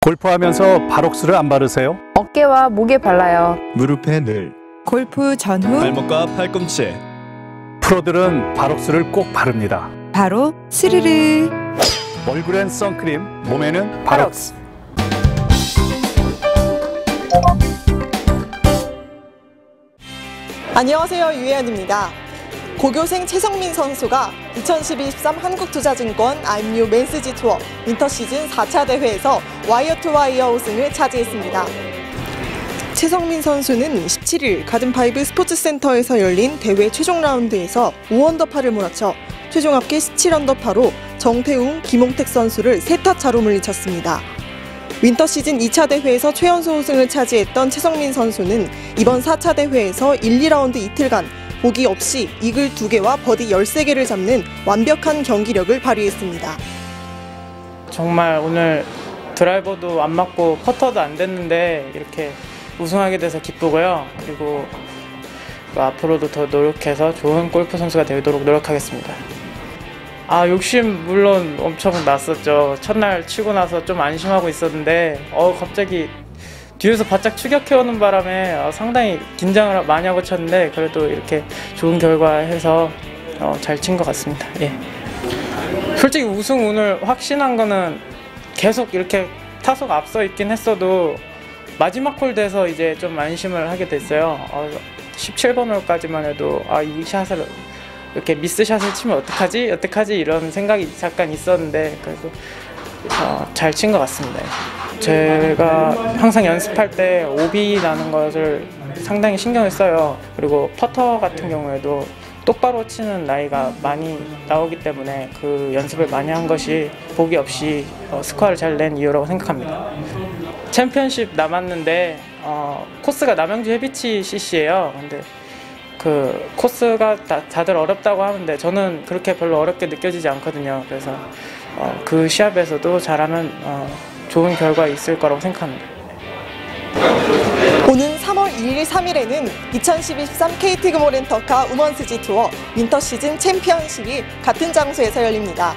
골프하면서 바록스를 안 바르세요? 어깨와 목에 발라요. 무릎에 늘 골프 전후 발목과 팔꿈치에 프로들은 바록스를 꼭 바릅니다. 바로 스르르 얼굴엔 선크림, 몸에는 바록스. 안녕하세요. 유혜연입니다. 고교생 최성민 선수가 2012-13 한국투자증권 I'm New 맨스지 투어 윈터 시즌 4차 대회에서 와이어 투 와이어 우승을 차지했습니다. 최성민 선수는 17일 가든파이브 스포츠센터에서 열린 대회 최종 라운드에서 5언더파를 몰아쳐 최종 합계 17언더파로 정태웅, 김홍택 선수를 세타 차로 물리쳤습니다. 윈터 시즌 2차 대회에서 최연소 우승을 차지했던 최성민 선수는 이번 4차 대회에서 1, 2라운드 이틀간 보기 없이 이글 2개와 버디 13개를 잡는 완벽한 경기력을 발휘했습니다. 정말 오늘 드라이버도 안 맞고 퍼터도 안 됐는데 이렇게 우승하게 돼서 기쁘고요. 그리고 그 앞으로도 더 노력해서 좋은 골프 선수가 되도록 노력하겠습니다. 아 욕심 물론 엄청 났었죠. 첫날 치고 나서 좀 안심하고 있었는데 어 갑자기 뒤에서 바짝 추격해오는 바람에 어, 상당히 긴장을 많이 하고 쳤는데 그래도 이렇게 좋은 결과 해서 어, 잘친 것 같습니다. 예. 솔직히 우승 오늘 확신한 거는 계속 이렇게 타석 앞서 있긴 했어도 마지막 홀 돼서 이제 좀 안심을 하게 됐어요. 어, 17번 홀까지만 해도 아, 이 샷을 이렇게 미스샷을 치면 어떡하지? 어떡하지? 이런 생각이 잠깐 있었는데 그래도 어, 잘친 것 같습니다. 제가 항상 연습할 때 오비 나는 것을 상당히 신경을 써요. 그리고 퍼터 같은 경우에도 똑바로 치는 나이가 많이 나오기 때문에 그 연습을 많이 한 것이 보기 없이 어, 스코어를 잘 낸 이유라고 생각합니다. 챔피언십 남았는데 어, 코스가 남양주 해비치 CC예요. 근데 그 코스가 다, 다들 어렵다고 하는데 저는 그렇게 별로 어렵게 느껴지지 않거든요. 그래서 어, 그 시합에서도 잘하면 어, 좋은 결과 있을 거라고 생각합니다. 오는 3월 2일, 3일에는 2012-13 KT 금호 렌터카 우먼스지 투어 윈터 시즌 챔피언십이 같은 장소에서 열립니다.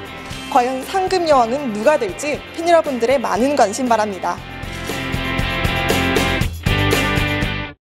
과연 상금 여왕은 누가 될지 팬 여러분들의 많은 관심 바랍니다.